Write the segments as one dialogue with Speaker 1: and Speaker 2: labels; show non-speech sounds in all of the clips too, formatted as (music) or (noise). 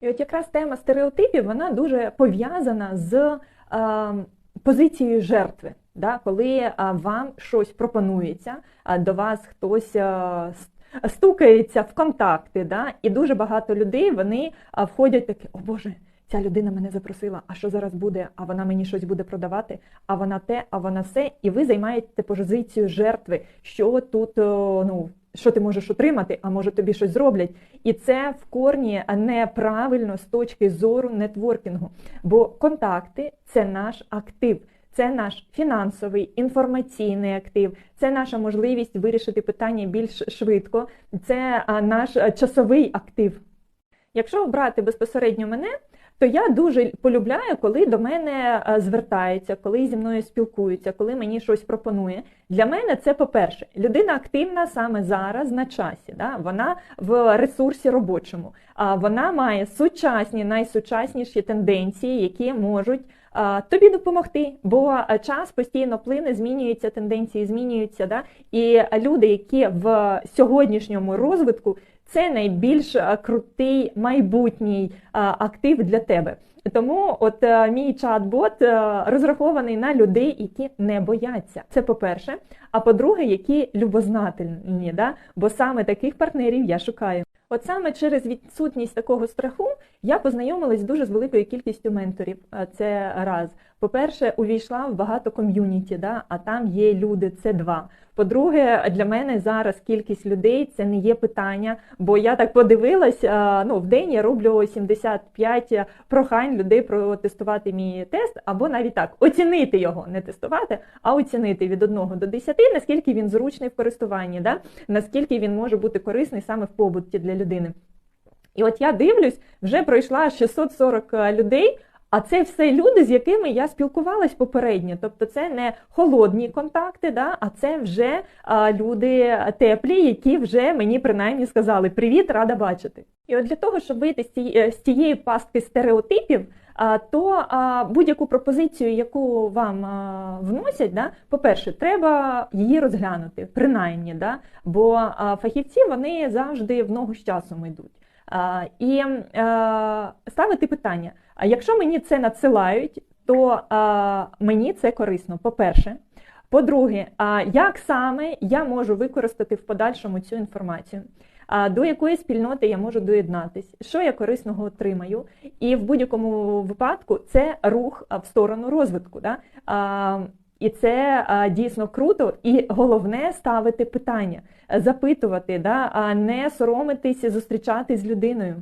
Speaker 1: І от якраз тема стереотипів вона дуже пов'язана з е, позицією жертви. Да? Коли е, вам щось пропонується, до вас хтось е, стукається в контакти, да? і дуже багато людей вони е, входять такі, о Боже. Ця людина мене запросила, а що зараз буде? А вона мені щось буде продавати, а вона те, а вона все. І ви займаєте позицію жертви. Що тут о, ну що ти можеш отримати, а може тобі щось зроблять. І це в корні неправильно з точки зору нетворкінгу. Бо контакти це наш актив. Це наш фінансовий інформаційний актив, це наша можливість вирішити питання більш швидко, це наш часовий актив. Якщо брати безпосередньо мене, то я дуже полюбляю, коли до мене е, звертаються, коли зі мною спілкуються, коли мені щось пропонує. Для мене це по-перше, людина активна саме зараз на часі. Да? Вона в ресурсі робочому, а вона має сучасні, найсучасніші тенденції, які можуть тобі допомогти. Бо час постійно плине, змінюються тенденції, змінюються. Да? І люди, які в сьогоднішньому розвитку. Це найбільш крутий майбутній актив для тебе. Тому от мій чат-бот розрахований на людей, які не бояться. Це по-перше. А по-друге, які любознательні, да? бо саме таких партнерів я шукаю. От саме через відсутність такого страху я познайомилась дуже з великою кількістю менторів. Це раз. По-перше, увійшла в багато ком'юніті, да? а там є люди, це два. По-друге, для мене зараз кількість людей це не є питання, бо я так подивилась, ну в день я роблю 75 прохань людей протестувати мій тест, або навіть так оцінити його, не тестувати, а оцінити від 1 до 10, наскільки він зручний в користуванні, да? наскільки він може бути корисний саме в побуті для людини. І от я дивлюсь, вже пройшла 640 людей. А це все люди, з якими я спілкувалась попередньо. Тобто це не холодні контакти, да, а це вже а, люди теплі, які вже мені принаймні сказали Привіт, рада бачити. І от для того, щоб вийти з цієї, з цієї пастки стереотипів, а, то будь-яку пропозицію, яку вам вносять, да, по-перше, треба її розглянути, принаймні, да, бо фахівці вони завжди в ногу з часом йдуть. І ставити питання. А якщо мені це надсилають, то мені це корисно. По-перше, по-друге, як саме я можу використати в подальшому цю інформацію? До якої спільноти я можу доєднатись, що я корисного отримаю, і в будь-якому випадку це рух в сторону розвитку. Да? І це а, дійсно круто, і головне ставити питання, запитувати, да? а не соромитися, зустрічатись з людиною.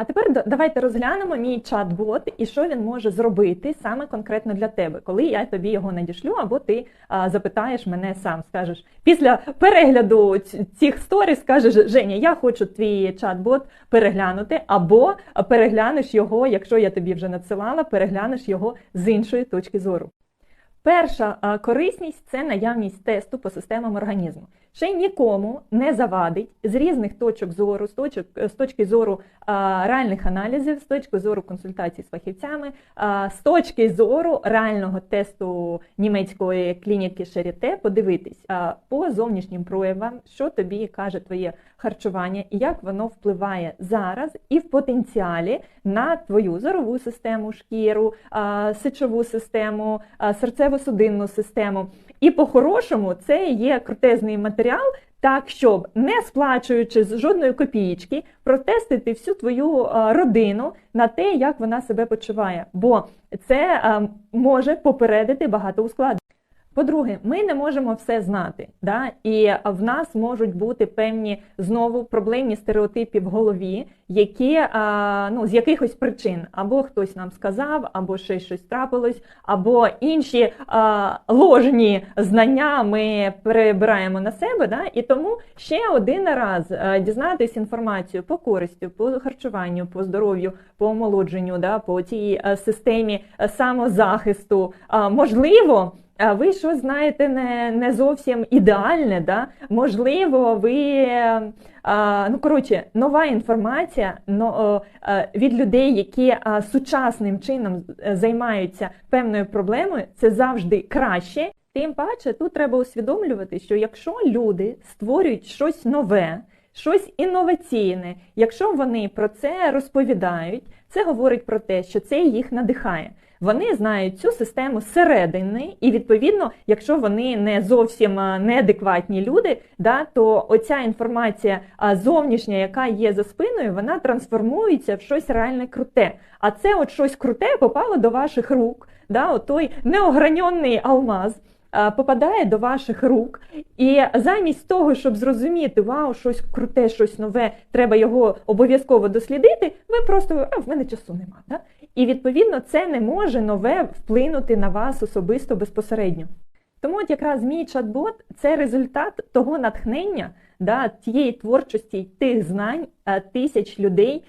Speaker 1: А тепер давайте розглянемо мій чат-бот і що він може зробити саме конкретно для тебе, коли я тобі його надішлю, або ти а, запитаєш мене сам. Скажеш після перегляду цих сторіс, скажеш Женя, я хочу твій чат-бот переглянути, або переглянеш його, якщо я тобі вже надсилала, переглянеш його з іншої точки зору. Перша корисність це наявність тесту по системам організму. Ще нікому не завадить з різних точок зору, з точок з точки зору а, реальних аналізів, з точки зору консультацій з фахівцями, а, з точки зору реального тесту німецької клініки Шаріте, подивитись а, по зовнішнім проявам, що тобі каже твоє харчування і як воно впливає зараз і в потенціалі на твою зорову систему, шкіру, а, сечову систему, а, серцево-судинну систему. І по-хорошому це є крутезний матеріал, так щоб не сплачуючи з жодної копієчки, протестити всю твою родину на те, як вона себе почуває. Бо це може попередити багато ускладнень. По-друге, ми не можемо все знати, да? і в нас можуть бути певні знову проблемні стереотипи в голові, які ну, з якихось причин або хтось нам сказав, або ще щось трапилось, або інші ложні знання ми перебираємо на себе. Да? І тому ще один раз дізнатись інформацію по користю, по харчуванню, по здоров'ю, по омолодженню, да? по цій системі самозахисту, можливо. Ви щось знаєте не, не зовсім ідеальне, да? можливо, ви ну коротше, нова інформація но, від людей, які сучасним чином е, займаються певною проблемою, це завжди краще. Тим паче, тут треба усвідомлювати, що якщо люди створюють щось нове, щось інноваційне. Якщо вони про це розповідають, це говорить про те, що це їх надихає. Вони знають цю систему зсередини, і відповідно, якщо вони не зовсім неадекватні люди, да, то оця інформація зовнішня, яка є за спиною, вона трансформується в щось реальне круте. А це от щось круте попало до ваших рук. Да, от той неограньонний алмаз попадає до ваших рук, і замість того, щоб зрозуміти, вау, щось круте, щось нове, треба його обов'язково дослідити, ви просто а, в мене часу нема. Да? І відповідно це не може нове вплинути на вас особисто безпосередньо. Тому от якраз мій чат-бот це результат того натхнення, да, тієї творчості, тих знань тисяч людей,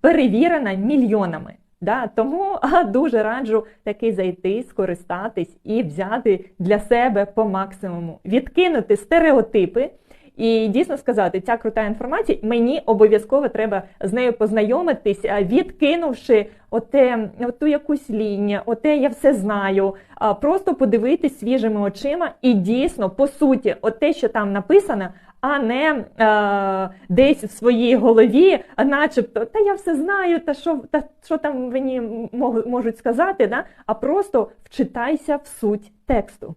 Speaker 1: перевірена мільйонами. Да, тому (laughs) дуже раджу таки зайти, скористатись і взяти для себе по максимуму, відкинути стереотипи. І дійсно сказати, ця крута інформація, мені обов'язково треба з нею познайомитись, відкинувши оте, оту якусь лінію, оте я все знаю. Просто подивитись свіжими очима і дійсно, по суті, оте, що там написано, а не е, десь в своїй голові, начебто, та я все знаю, та що та що там мені можуть сказати, да? а просто вчитайся в суть тексту.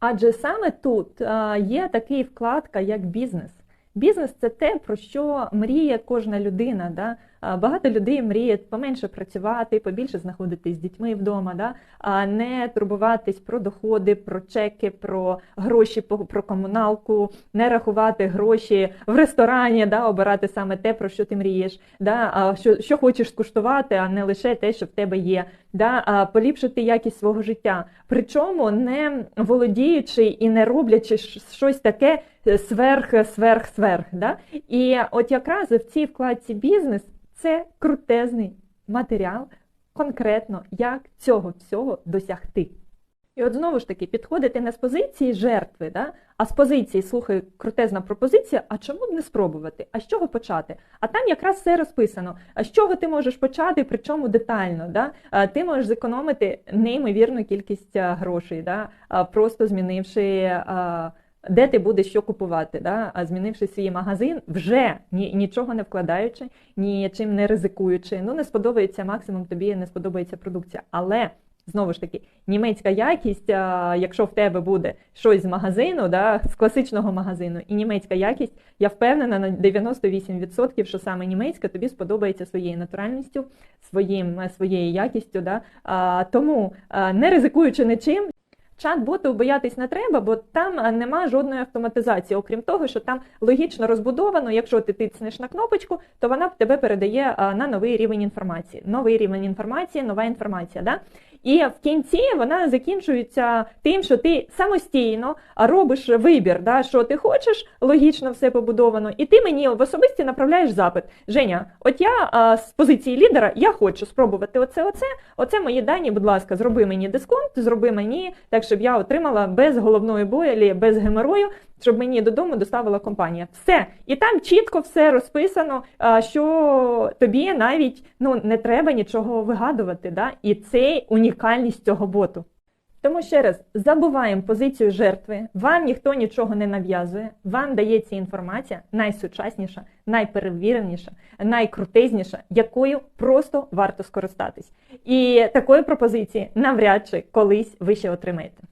Speaker 1: Адже саме тут е, є такий вкладка, як бізнес. Бізнес це те, про що мріє кожна людина. Да? Багато людей мріють поменше працювати, побільше знаходитись з дітьми вдома, да? а не турбуватись про доходи, про чеки, про гроші, про комуналку, не рахувати гроші в ресторані, да? обирати саме те, про що ти мрієш, да? а що, що хочеш скуштувати, а не лише те, що в тебе є, да? а поліпшити якість свого життя. Причому не володіючи і не роблячи щось таке сверх, сверх, сверх. Да? І от якраз в цій вкладці бізнес це крутезний матеріал, конкретно як цього всього досягти. І от знову ж таки підходити не з позиції жертви, да? а з позиції слухай, крутезна пропозиція, а чому б не спробувати? А з чого почати? А там якраз все розписано. А з чого ти можеш почати, причому детально? Да? Ти можеш зекономити неймовірну кількість грошей, да? просто змінивши. Де ти будеш що купувати, да? а змінивши свій магазин, вже ні, нічого не вкладаючи, нічим не ризикуючи. Ну не сподобається максимум, тобі не сподобається продукція. Але знову ж таки, німецька якість, якщо в тебе буде щось з магазину, да, з класичного магазину, і німецька якість, я впевнена на 98%, що саме німецька тобі сподобається своєю натуральністю, своїм, своєю якістю. Да. А, тому не ризикуючи нічим. Чат-боту боятись не треба, бо там нема жодної автоматизації, окрім того, що там логічно розбудовано. Якщо ти тиснеш на кнопочку, то вона тебе передає на новий рівень інформації. Новий рівень інформації, нова інформація. Да? І в кінці вона закінчується тим, що ти самостійно робиш вибір, да, що ти хочеш, логічно все побудовано, і ти мені в особисті направляєш запит. Женя, от я а, з позиції лідера я хочу спробувати оце, оце, оце мої дані. Будь ласка, зроби мені дисконт, зроби мені так, щоб я отримала без головної болі, без геморою, щоб мені додому доставила компанія. Все. І там чітко все розписано, що тобі навіть ну, не треба нічого вигадувати. Да? І це унікальність цього боту. Тому ще раз забуваємо позицію жертви. Вам ніхто нічого не нав'язує. Вам дається інформація найсучасніша, найперевіреніша, найкрутизніша, якою просто варто скористатись. І такої пропозиції навряд чи колись ви ще отримаєте.